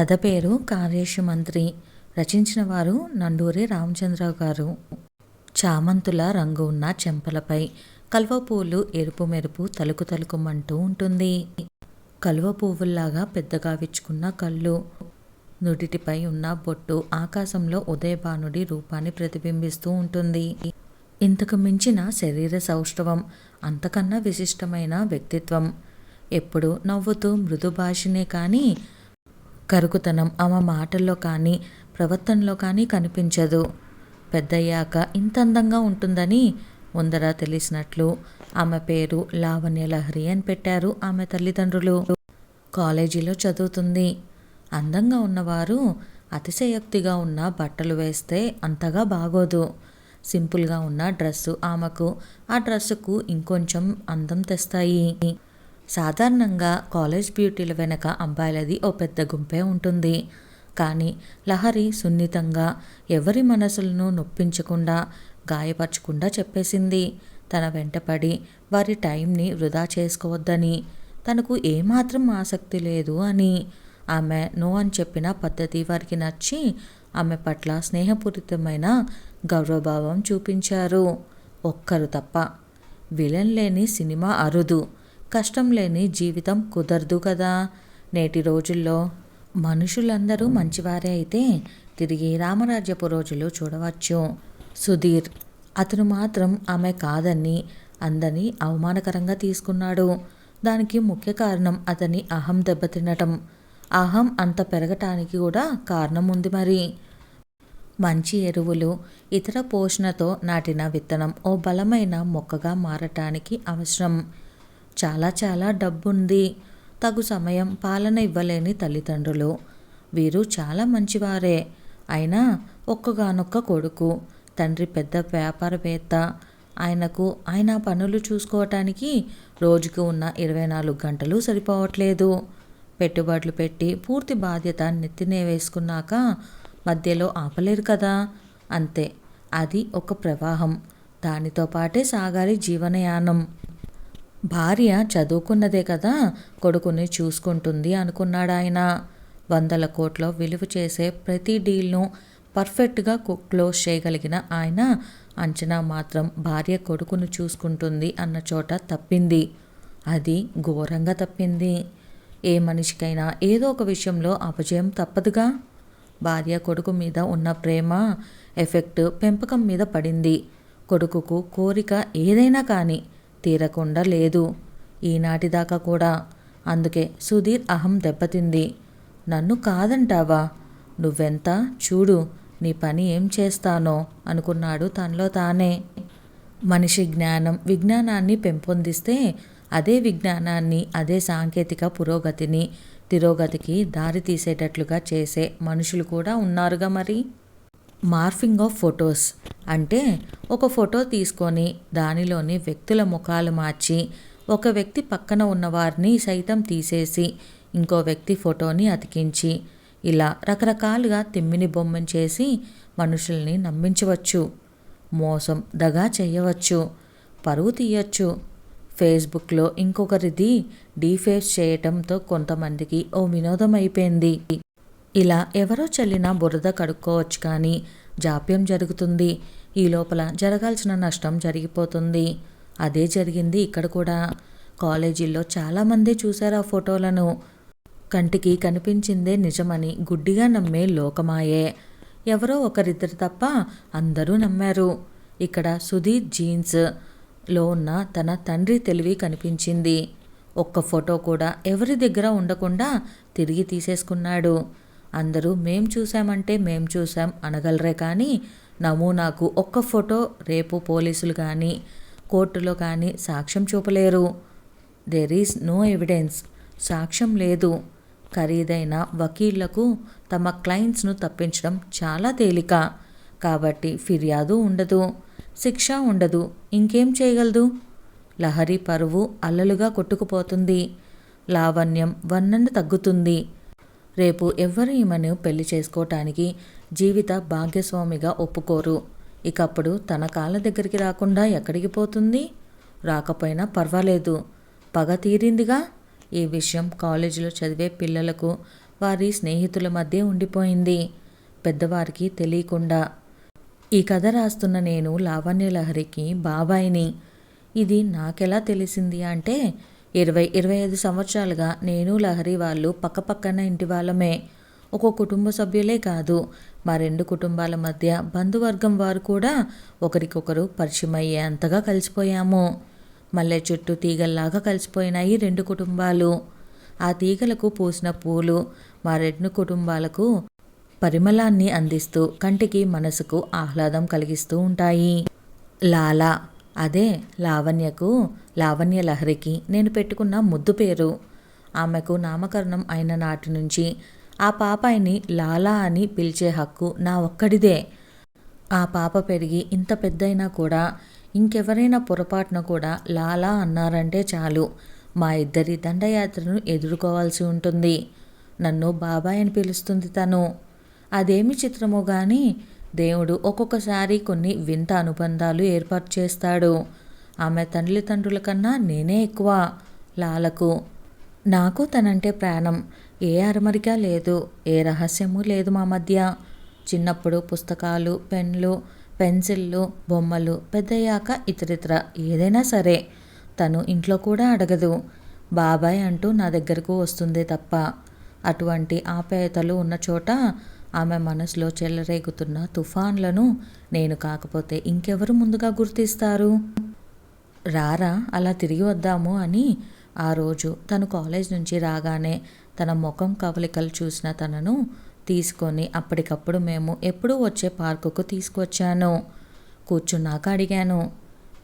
కథ పేరు కార్యేషు మంత్రి రచించిన వారు నండూరి రామచంద్రరావు గారు. చామంతుల రంగు ఉన్న చెంపలపై కలువ పువ్వులు ఎరుపు మెరుపు తలుకు తలుకుమంటూ ఉంటుంది. కలువ పువ్వుల్లాగా పెద్దగా విచ్చుకున్న కళ్ళు. నుడిటిపై ఉన్న బొట్టు ఆకాశంలో ఉదయభానుడి రూపాన్ని ప్రతిబింబిస్తూ ఉంటుంది. ఇంతకు మించిన శరీర సౌష్ఠవం అంతకన్నా విశిష్టమైన వ్యక్తిత్వం. ఎప్పుడు నవ్వుతూ మృదు భాషనే కానీ కరుకుతనం ఆమె మాటల్లో కానీ ప్రవర్తనలో కానీ కనిపించదు. పెద్దయ్యాక ఇంత అందంగా ఉంటుందని ముందర తెలిసినట్లు ఆమె పేరు లావణ్య లహరి అని పెట్టారు ఆమె తల్లిదండ్రులు. కాలేజీలో చదువుతుంది. అందంగా ఉన్నవారు అతిశయోక్తిగా ఉన్న బట్టలు వేస్తే అంతగా బాగోదు. సింపుల్గా ఉన్న డ్రెస్సు ఆమెకు ఆ డ్రెస్సుకు ఇంకొంచెం అందం తెస్తాయి. సాధారణంగా కాలేజ్ బ్యూటీల వెనక అబ్బాయిలది ఓ పెద్ద గుంపే ఉంటుంది. కానీ లహరి సున్నితంగా ఎవరి మనసులను నొప్పించకుండా గాయపరచకుండా చెప్పేసింది. తన వెంటపడి వారి టైంని వృధా చేసుకోవద్దని తనకు ఏమాత్రం ఆసక్తి లేదు అని. ఆమె నో అని చెప్పిన పద్ధతి వారికి నచ్చి ఆమె పట్ల స్నేహపూరితమైన గౌరవభావం చూపించారు. ఒక్కరు తప్ప విలన్ లేని సినిమా అరుదు. కష్టం లేని జీవితం కుదరదు కదా. నేటి రోజుల్లో మనుషులందరూ మంచివారే అయితే తిరిగి రామరాజ్యపు రోజులు చూడవచ్చు. సుధీర్ అతను మాత్రం ఆమె కాదని అందని అవమానకరంగా తీసుకున్నాడు. దానికి ముఖ్య కారణం అతని అహం దెబ్బతినటం అహం అంత పెరగటానికి కూడా కారణం ఉంది మరి. మంచి ఎరువులు ఇతర పోషణతో నాటిన విత్తనం ఓ బలమైన మొక్కగా మారటానికి అవసరం. చాలా చాలా డబ్బుంది. తగు సమయం పాలన ఇవ్వలేని తల్లిదండ్రులు. వీరు చాలా మంచివారే. అయినా ఒక్కగానొక్క కొడుకు తండ్రి పెద్ద వ్యాపారవేత్త. ఆయనకు ఆయన పనులు చూసుకోవటానికి రోజుకు ఉన్న ఇరవై నాలుగు గంటలు సరిపోవట్లేదు. పెట్టుబడులు పెట్టి పూర్తి బాధ్యత నెత్తినే వేసుకున్నాక మధ్యలో ఆపలేరు కదా? అంతే. అది ఒక ప్రవాహం. దానితో పాటే సాగాలి జీవనయానం. భార్య చదువుకున్నదే కదా కొడుకుని చూసుకుంటుంది అనుకున్నాడు ఆయన వందల కోట్ల విలువ చేసే ప్రతి డీల్ను పర్ఫెక్ట్గా క్లోజ్ చేయగలిగిన ఆయన అంచనా మాత్రం భార్య కొడుకును చూసుకుంటుంది అన్న చోట తప్పింది. అది ఘోరంగా తప్పింది. ఏ మనిషికైనా ఏదో ఒక విషయంలో అపజయం తప్పదుగా? భార్య కొడుకు మీద ఉన్న ప్రేమ ఎఫెక్ట్ పెంపకం మీద పడింది. కొడుకుకు కోరిక ఏదైనా కానీ తీరకుండా లేదు. ఈనాటిదాకా కూడా. అందుకే సుధీర్ అహం దెబ్బతింది. నన్ను కాదంటావా? నువ్వెంత? చూడు నీ పని ఏం చేస్తానో అనుకున్నాడు తనలో తానే. మనిషి జ్ఞానం విజ్ఞానాన్ని పెంపొందిస్తే అదే విజ్ఞానాన్ని అదే సాంకేతిక పురోగతిని తిరోగతికి దారి తీసేటట్లుగా చేసే మనుషులు కూడా ఉన్నారుగా మరి? Morphing of photos. అంటే ఒక ఫోటో తీసుకొని దానిలోని వ్యక్తుల ముఖాలు మార్చి ఒక వ్యక్తి పక్కన ఉన్నవారిని సైతం తీసేసి ఇంకో వ్యక్తి ఫోటోని అతికించి ఇలా రకరకాలుగా తిమ్మిని బొమ్మని చేసి మనుషుల్ని నమ్మించవచ్చు. మోసం దగా చేయవచ్చు. పరువు తీయచ్చు. ఫేస్బుక్లో ఇంకొకరిది డీఫేస్ చేయటంతో కొంతమందికి ఓ వినోదం అయిపోయింది. ఇలా ఎవరో చల్లిన బురద కడుక్కోవచ్చు కానీ జాప్యం జరుగుతుంది. ఈ లోపల జరగాల్సిన నష్టం జరిగిపోతుంది. అదే జరిగింది ఇక్కడ కూడా. కాలేజీల్లో చాలామంది చూశారు ఆ ఫోటోలను. కంటికి కనిపించిందే నిజమని గుడ్డిగా నమ్మే లోకమాయే. ఎవరో ఒకరిద్దరు తప్ప అందరూ నమ్మారు. ఇక్కడ సుధీర్ జీన్స్లో ఉన్న తన తండ్రి తెలివి కనిపించింది. ఒక్క ఫోటో కూడా ఎవరి దగ్గర ఉండకుండా తిరిగి తీసేసుకున్నాడు. అందరూ మేం చూసామంటే మేం చూసాం అనగలరే కానీ నమూనాకు ఒక్క ఫోటో రేపు పోలీసులు కానీ కోర్టులో కానీ సాక్ష్యం చూపలేరు. దెర్ ఈజ్ నో ఎవిడెన్స్ సాక్ష్యం లేదు. ఖరీదైన వకీళ్ళకు తమ క్లయింట్స్ను తప్పించడం చాలా తేలిక. కాబట్టి ఫిర్యాదు ఉండదు. శిక్ష ఉండదు. ఇంకేం చేయగలదు? లహరి పరువు అల్లలుగా కొట్టుకుపోతుంది. లావణ్యం వర్ణన తగ్గుతుంది. రేపు ఎవ్వరు ఈమెను పెళ్ళి చేసుకోవటానికి జీవిత భాగ్యస్వామిగా ఒప్పుకోరు. ఇకప్పుడు తన కాళ్ళ దగ్గరికి రాకుండా ఎక్కడికి పోతుంది? రాకపోయినా పర్వాలేదు. పగ తీరిందిగా? ఈ విషయం కాలేజీలో చదివే పిల్లలకు వారి స్నేహితుల మధ్య ఉండిపోయింది. పెద్దవారికి తెలియకుండా. ఈ కథ రాస్తున్న నేను లావణ్య లహరికి బాబాయిని. ఇది నాకెలా తెలిసింది అంటే ఇరవై ఇరవై ఐదు సంవత్సరాలుగా నేను లహరి వాళ్ళు పక్కపక్కన ఇంటి వాళ్ళమే. ఒక కుటుంబ సభ్యులే కాదు. మా రెండు కుటుంబాల మధ్య బంధువర్గం వారు కూడా ఒకరికొకరు పరిచయం అయ్యేంతగా కలిసిపోయాము. మల్లె చుట్టూ తీగల్లాగా కలిసిపోయినాయి రెండు కుటుంబాలు. ఆ తీగలకు పూసిన పూలు మా రెండు కుటుంబాలకు పరిమళాన్ని అందిస్తూ కంటికి మనసుకు ఆహ్లాదం కలిగిస్తూ ఉంటాయి. లాలా అదే లావణ్యకు లావణ్య లహరికి నేను పెట్టుకున్న ముద్దు పేరు. ఆమెకు నామకరణం అయిన నాటి నుంచి ఆ పాపాయిని లాలా అని పిలిచే హక్కు నా ఒక్కడిదే. ఆ పాప పెరిగి ఇంత పెద్దయినా కూడా ఇంకెవరైనా పొరపాటున కూడా లాలా అన్నారంటే చాలు. మా ఇద్దరి దండయాత్రను ఎదుర్కోవాల్సి ఉంటుంది. నన్ను బాబాయ్ అని పిలుస్తుంది తను. అదేమి చిత్రమో కానీ దేవుడు ఒక్కొక్కసారి కొన్ని వింత అనుబంధాలు ఏర్పాటు చేస్తాడు. ఆమె తల్లిదండ్రుల కన్నా నేనే ఎక్కువ లాలకు. నాకు తనంటే ప్రాణం. ఏ అరమరిక లేదు. ఏ రహస్యము లేదు మా మధ్య. చిన్నప్పుడు పుస్తకాలు పెన్లు పెన్సిళ్ళు బొమ్మలు పెద్దయ్యాక ఇతరితర ఏదైనా సరే. తను ఇంట్లో కూడా అడగదు. బాబాయ్ అంటూ నా దగ్గరకు వస్తుంది తప్ప. అటువంటి ఆప్యాయతలు ఉన్న చోట ఆమె మనసులో చెలరేగుతున్న తుఫాన్లను నేను కాకపోతే ఇంకెవరు ముందుగా గుర్తిస్తారు? రారా అలా తిరిగి వద్దాము అని ఆ రోజు తను కాలేజ్ నుంచి రాగానే తన ముఖం కవలికలు చూసిన తనను తీసుకొని అప్పటికప్పుడు మేము ఎప్పుడూ వచ్చే పార్కుకు తీసుకొచ్చాను. కూర్చున్నాక అడిగాను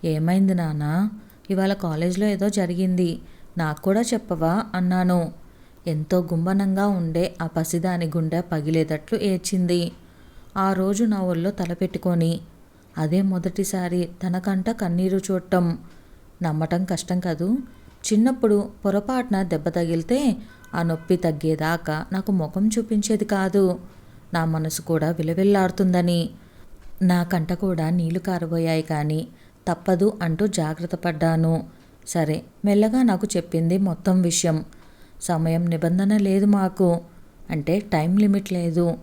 ఏమైంది నాన్న? ఇవాళ కాలేజ్లో ఏదో జరిగింది. నాకు కూడా చెప్పవా? అన్నాను. ఎంతో గుమ్మనంగా ఉండే ఆ పసిదాని గుండె పగిలేటట్లు ఏడ్చింది. ఆ రోజు నా ఒళ్ళో తలపెట్టుకొని అదే మొదటిసారి తనకంట కన్నీరు చూడటం. నమ్మటం కష్టం కదూ? చిన్నప్పుడు పొరపాటున దెబ్బ తగిలితే ఆ నొప్పి తగ్గేదాకా నాకు ముఖం చూపించేది కాదు. నా మనసు కూడా విలవిల్లాడుతుందని. నా కంట కూడా నీళ్ళు కారబోయాయి కానీ తప్పదు అంటూ జాగ్రత్త పడ్డాను. సరే మెల్లగా నాకు చెప్పింది మొత్తం విషయం. సమయం నిబంధన లేదు మాకు. అంటే టైం లిమిట్ లేదు.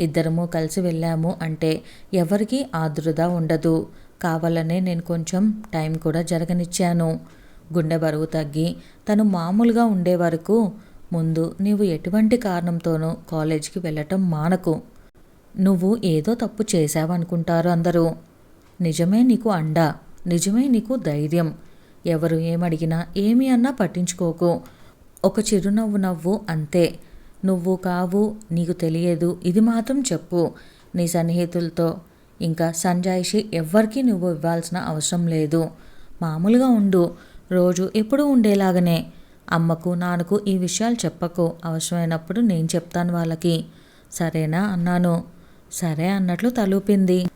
ఇద్దరము కలిసి వెళ్ళాము అంటే ఎవరికీ ఆదృత ఉండదు. కావాలనే నేను కొంచెం టైం కూడా జరగనిచ్చాను. గుండె బరువు తగ్గి తను మామూలుగా ఉండే వరకు ముందు నీవు ఎటువంటి కారణంతోనూ కాలేజీకి వెళ్ళటం మానకు. నువ్వు ఏదో తప్పు చేశావనుకుంటారు అందరూ. నిజమే నీకు అండ. నిజమే నీకు ధైర్యం. ఎవరు ఏమడిగినా ఏమి అన్నా పట్టించుకోకు. ఒక చిరునవ్వు నవ్వు అంతే. నువ్వు కావు నీకు తెలియదు. ఇది మాత్రం చెప్పు నీ సన్నిహితులతో. ఇంకా సంజాయిషి ఎవ్వరికీ నువ్వు ఇవ్వాల్సిన అవసరం లేదు. మామూలుగా ఉండు. రోజు ఎప్పుడూ ఉండేలాగనే. అమ్మకు నాన్నకు ఈ విషయాలు చెప్పకు. అవసరమైనప్పుడు నేను చెప్తాను వాళ్ళకి. సరేనా? అన్నాను. సరే అన్నట్లు తలూపింది.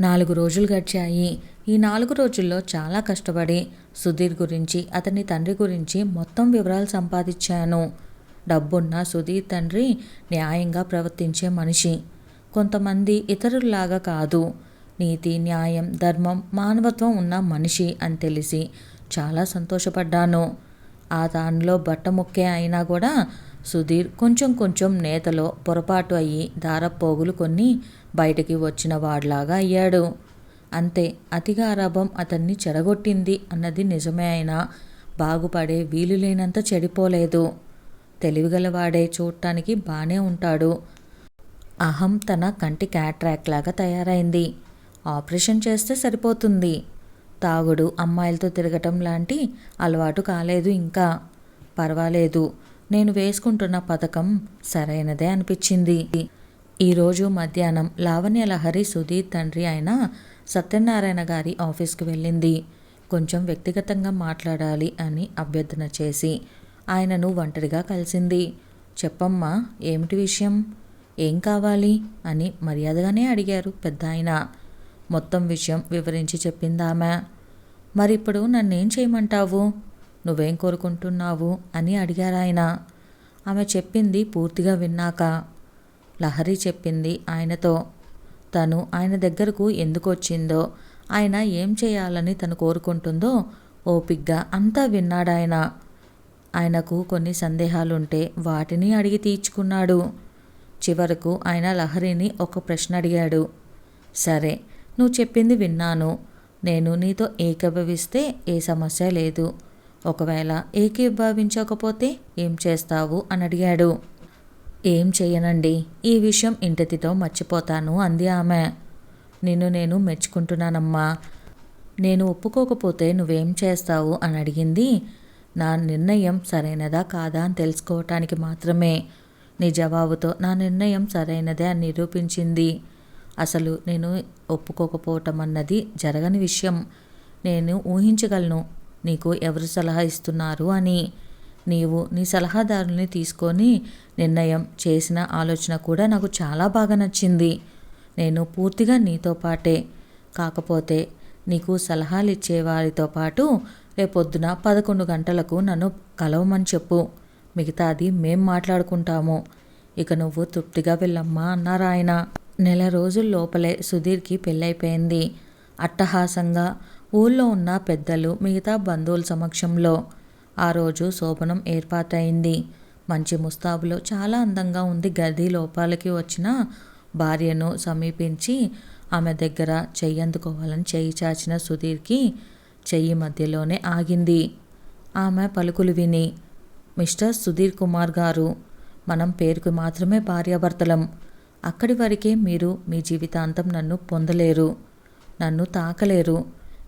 నాలుగు రోజులు గడిచాయి. ఈ నాలుగు రోజుల్లో చాలా కష్టపడి సుధీర్ గురించి అతని తండ్రి గురించి మొత్తం వివరాలు సంపాదించాను. డబ్బున్న సుధీర్ తండ్రి న్యాయంగా ప్రవర్తించే మనిషి. కొంతమంది ఇతరుల్లాగా కాదు. నీతి న్యాయం ధర్మం మానవత్వం ఉన్న మనిషి అని తెలిసి చాలా సంతోషపడ్డాను. ఆ దానిలో బట్ట ముక్కే అయినా కూడా సుధీర్ కొంచెం కొంచెం నేతలో పొరపాటు అయ్యి దారపోగులు కొన్ని బయటికి వచ్చిన వాడిలాగా అయ్యాడు. అంతే అతిగా అతిగారాభం అతన్ని చెడగొట్టింది అన్నది నిజమే అయినా బాగుపడే వీలు లేనంత చెడిపోలేదు. తెలివిగలవాడే చూడటానికి బాగానే ఉంటాడు. అహం తన కంటి క్యాట్రాక్ లాగా తయారైంది. ఆపరేషన్ చేస్తే సరిపోతుంది. తాగుడు అమ్మాయిలతో తిరగటం లాంటి అలవాటు కాలేదు ఇంకా. పర్వాలేదు నేను వేసుకుంటున్న పథకం సరైనదే అనిపించింది. ఈరోజు మధ్యాహ్నం లావణ్య లహరి సుధీర్ తండ్రి అయిన సత్యనారాయణ గారి ఆఫీస్కి వెళ్ళింది. కొంచెం వ్యక్తిగతంగా మాట్లాడాలి అని అభ్యర్థన చేసి ఆయనను ఒంటరిగా కలిసింది. చెప్పమ్మా ఏమిటి విషయం? ఏం కావాలి? అని మర్యాదగానే అడిగారు పెద్ద ఆయన. మొత్తం విషయం వివరించి చెప్పిందామె. మరిప్పుడు నన్నేం చేయమంటావు? నువ్వేం కోరుకుంటున్నావు? అని అడిగారు ఆయన. ఆమె చెప్పింది పూర్తిగా విన్నాక. లహరి చెప్పింది ఆయనతో. తను ఆయన దగ్గరకు ఎందుకు వచ్చిందో ఆయన ఏం చేయాలని తను కోరుకుంటుందో ఓపిగ్గా అంతా విన్నాడాయన ఆయనకు కొన్ని సందేహాలుంటే వాటిని అడిగి తీర్చుకున్నాడు. చివరకు ఆయన లహరిని ఒక ప్రశ్న అడిగాడు. సరే నువ్వు చెప్పింది విన్నాను. నేను నీతో ఏకీభవిస్తే ఏ సమస్య లేదు. ఒకవేళ ఏకీభవించకపోతే ఏం చేస్తావు? అని అడిగాడు. ఏం చేయనండి? ఈ విషయం ఇంటితో మర్చిపోతాను అంది ఆమె. నిన్ను నేను మెచ్చుకుంటున్నానమ్మా. నేను ఒప్పుకోకపోతే నువ్వేం చేస్తావు? అని అడిగింది. నా నిర్ణయం సరైనదా కాదా అని తెలుసుకోవటానికి మాత్రమే. నీ జవాబుతో నా నిర్ణయం సరైనదే అని నిరూపించింది. అసలు నేను ఒప్పుకోకపోవటం అన్నది జరగని విషయం. నేను ఊహించగలను. నీకు ఎవరు సలహా ఇస్తున్నారు అని. నీవు నీ సలహాదారుని తీసుకొని నిర్ణయం చేసిన ఆలోచన కూడా నాకు చాలా బాగా నచ్చింది. నేను పూర్తిగా నీతో పాటే. కాకపోతే నీకు సలహాలు ఇచ్చే వారితో పాటు రేపొద్దున పదకొండు గంటలకు నన్ను కలవమని చెప్పు. మిగతాది మేం మాట్లాడుకుంటాము. ఇక నువ్వు తృప్తిగా వెళ్ళమ్మా అన్నారు ఆయన నెల రోజుల లోపలే సుధీర్కి పెళ్ళైపోయింది. అట్టహాసంగా ఊళ్ళో ఉన్న పెద్దలు మిగతా బంధువుల సమక్షంలో ఆ రోజు శోభనం ఏర్పాటైంది. మంచి ముస్తాబులో చాలా అందంగా ఉంది. గది లోపలికి వచ్చిన భార్యను సమీపించి ఆమె దగ్గర చెయ్యి అందుకోవాలని చెయ్యి చాచిన సుధీర్కి చెయ్యి మధ్యలోనే ఆగింది. ఆమె పలుకులు విని మిస్టర్ సుధీర్ కుమార్ గారు మనం పేరుకు మాత్రమే భార్యాభర్తలం. అక్కడి వరకే మీరు మీ జీవితాంతం నన్ను పొందలేరు. నన్ను తాకలేరు.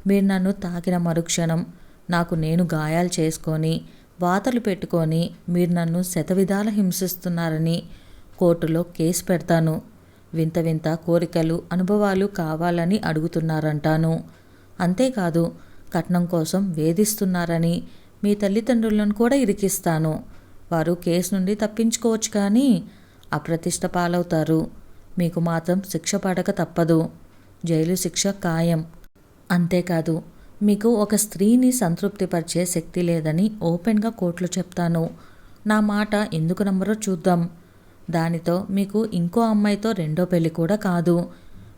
మీరు నన్ను తాకిన మరుక్షణం నాకు నేను గాయాలు చేసుకొని వాతలు పెట్టుకొని మీరు నన్ను శతవిధాల హింసిస్తున్నారని కోర్టులో కేసు పెడతాను. వింత వింత కోరికలు అనుభవాలు కావాలని అడుగుతున్నారంటాను. అంతేకాదు కట్నం కోసం వేధిస్తున్నారని మీ తల్లిదండ్రులను కూడా ఇరికిస్తాను. వారు కేసు నుండి తప్పించుకోవచ్చు కానీ అప్రతిష్ట పాలవుతారు. మీకు మాత్రం శిక్ష పడక తప్పదు. జైలు శిక్ష ఖాయం. అంతేకాదు మీకు ఒక స్త్రీని సంతృప్తిపరిచే శక్తి లేదని ఓపెన్గా కోర్టులో చెప్తాను. నా మాట ఎందుకు నమ్మరో చూద్దాం. దానితో మీకు ఇంకో అమ్మాయితో రెండో పెళ్ళి కూడా కాదు.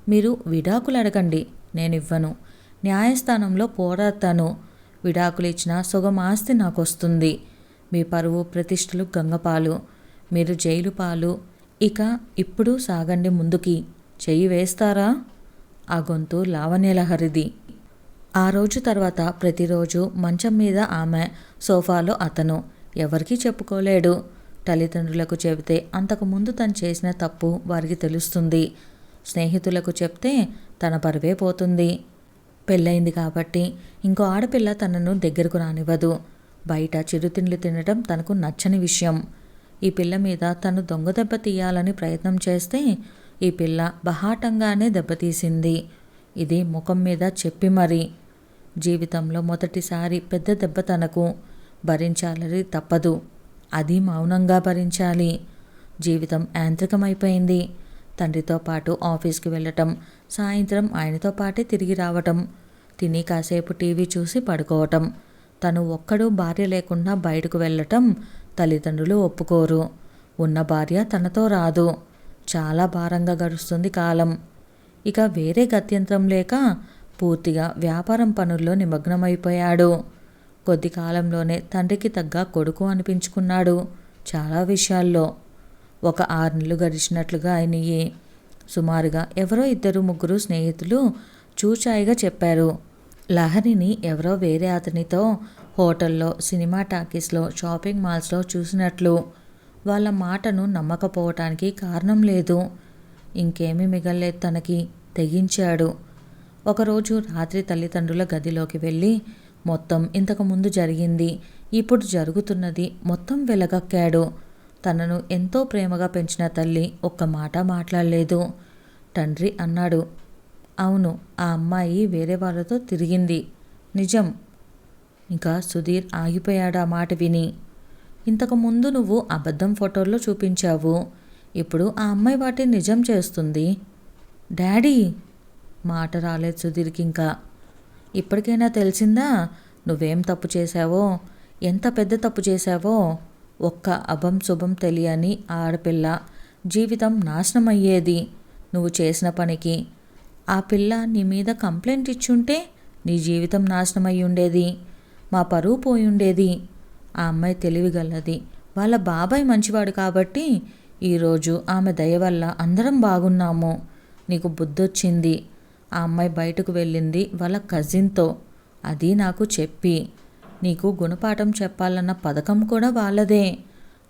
మీరు విడాకులు అడగండి. నేను ఇవ్వను న్యాయస్థానంలో పోరాడతాను. విడాకులు ఇచ్చిన సుగం ఆస్తి నాకు వస్తుంది మీ పరువు ప్రతిష్టలు గంగపాలు. మీరు జైలు పాలు. ఇక ఇప్పుడు సాగండి ముందుకి. చెయ్యి వేస్తారా? ఆ గొంతు లావణ్యలహరిది. ఆ రోజు తర్వాత ప్రతిరోజు మంచం మీద ఆమె సోఫాలో అతను ఎవరికీ చెప్పుకోలేడు. తల్లిదండ్రులకు చెబితే అంతకుముందు తను చేసిన తప్పు వారికి తెలుస్తుంది. స్నేహితులకు చెప్తే తన పరువే పోతుంది. పెళ్ళయింది కాబట్టి ఇంకో ఆడపిల్ల తనను దగ్గరకు రానివ్వదు. బయట చిరుతిండ్లు తినడం తనకు నచ్చని విషయం. ఈ పిల్ల మీద తను దొంగ దెబ్బ తీయాలని ప్రయత్నం చేస్తే ఈ పిల్ల బహాటంగానే దెబ్బతీసింది ఇది ముఖం మీద చెప్పి మరి. జీవితంలో మొదటిసారి పెద్ద దెబ్బ తనకు భరించాలని తప్పదు. అది మౌనంగా భరించాలి. జీవితం యాంత్రికమైపోయింది. తండ్రితో పాటు ఆఫీస్కి వెళ్ళటం సాయంత్రం ఆయనతో పాటే తిరిగి రావటం తిని కాసేపు టీవీ చూసి పడుకోవటం తను ఒక్కడు భార్య లేకుండా బయటకు వెళ్ళటం తల్లిదండ్రులు ఒప్పుకోరు. ఉన్న భార్య తనతో రాదు. చాలా భారంగా గడుస్తుంది కాలం. ఇక వేరే గత్యంతరం లేక పూర్తిగా వ్యాపారం పనుల్లో నిమగ్నమైపోయాడు. కొద్ది కాలంలోనే తండ్రికి తగ్గ కొడుకు అనిపించుకున్నాడు చాలా విషయాల్లో. ఒక ఆరు నెలలు గడిచినట్లుగా అయినయి సుమారుగా ఎవరో ఇద్దరు ముగ్గురు స్నేహితులు చూచాయిగా చెప్పారు. లహరిని ఎవరో వేరే అతనితో హోటల్లో సినిమా టాకీస్లో షాపింగ్ మాల్స్లో చూసినట్లు. వాళ్ళ మాటను నమ్మకపోవటానికి కారణం లేదు. ఇంకేమీ మిగల్లేదు తనకి తెగించాడు. ఒకరోజు రాత్రి తల్లిదండ్రుల గదిలోకి వెళ్ళి మొత్తం ఇంతకుముందు జరిగింది ఇప్పుడు జరుగుతున్నది మొత్తం వెలగక్కాడు. తనను ఎంతో ప్రేమగా పెంచిన తల్లి ఒక్క మాట మాట్లాడలేదు. తండ్రి అన్నాడు అవును ఆ అమ్మాయి వేరే వాళ్ళతో తిరిగింది. నిజం. ఇంకా సుధీర్ ఆగిపోయాడు ఆ మాట విని. ఇంతకుముందు నువ్వు అబద్ధం ఫోటోల్లో చూపించావు. ఇప్పుడు ఆ అమ్మాయి వాటిని నిజం చేస్తుంది. డాడీ మాట రాలేదు సుధీర్కి ఇంకా. ఇప్పటికైనా తెలిసిందా? నువ్వేం తప్పు చేశావో? ఎంత పెద్ద తప్పు చేశావో? ఒక్క అభం శుభం తెలియని ఆడపిల్ల. జీవితం నాశనం అయ్యేది నువ్వు చేసిన పనికి. ఆ పిల్ల నీ మీద కంప్లైంట్ ఇచ్చుంటే నీ జీవితం నాశనం అయి ఉండేది. మా పరువు పోయి ఉండేది. ఆ అమ్మాయి తెలివిగలది. వాళ్ళ బాబాయ్ మంచివాడు కాబట్టి ఈరోజు ఆమె దయ వల్ల అందరం బాగున్నాము. నీకు బుద్ధొచ్చింది. ఆ అమ్మాయి బయటకు వెళ్ళింది. వాళ్ళ కజిన్తో అది నాకు చెప్పి నీకు గుణపాఠం చెప్పాలన్న పథకం కూడా వాళ్ళదే.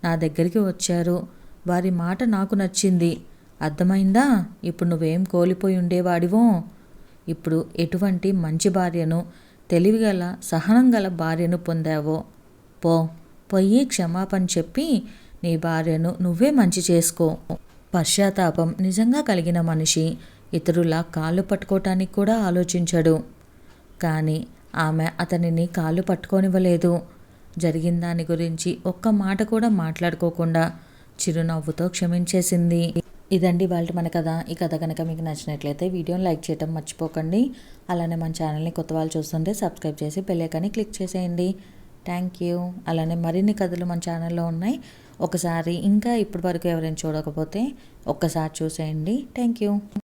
నా దగ్గరికి వచ్చారు. వారి మాట నాకు నచ్చింది. అర్థమైందా? ఇప్పుడు నువ్వేం కోల్పోయి ఉండేవాడివో? ఇప్పుడు ఎటువంటి మంచి భార్యను తెలివిగల సహనం గల భార్యను పొందావో? పో పోయి క్షమాపణ చెప్పి నీ భార్యను నువ్వే మంచి చేసుకో. పశ్చాత్తాపం నిజంగా కలిగిన మనిషి. ఇతరుల కాళ్ళు పట్టుకోవటానికి కూడా ఆలోచించడు. కానీ ఆమె అతనిని కాళ్ళు పట్టుకోనివ్వలేదు. జరిగిన దాని గురించి ఒక్క మాట కూడా మాట్లాడుకోకుండా చిరునవ్వుతో క్షమించేసింది. ఇదండి వాళ్ళ మన కథ. ఈ కథ కనుక మీకు నచ్చినట్లయితే వీడియోని లైక్ చేయడం మర్చిపోకండి. అలానే మన ఛానల్ని కొత్త వాళ్ళు చూస్తుంటే సబ్స్క్రైబ్ చేసి బెల్లైకాన్ని క్లిక్ చేసేయండి. Thank you. అలానే మరిన్ని కథలు మన ఛానల్లో ఉన్నాయి. ఒకసారి ఇంకా ఇప్పటి వరకు ఎవరైనా చూడకపోతే ఒక్కసారి చూసేయండి. Thank you.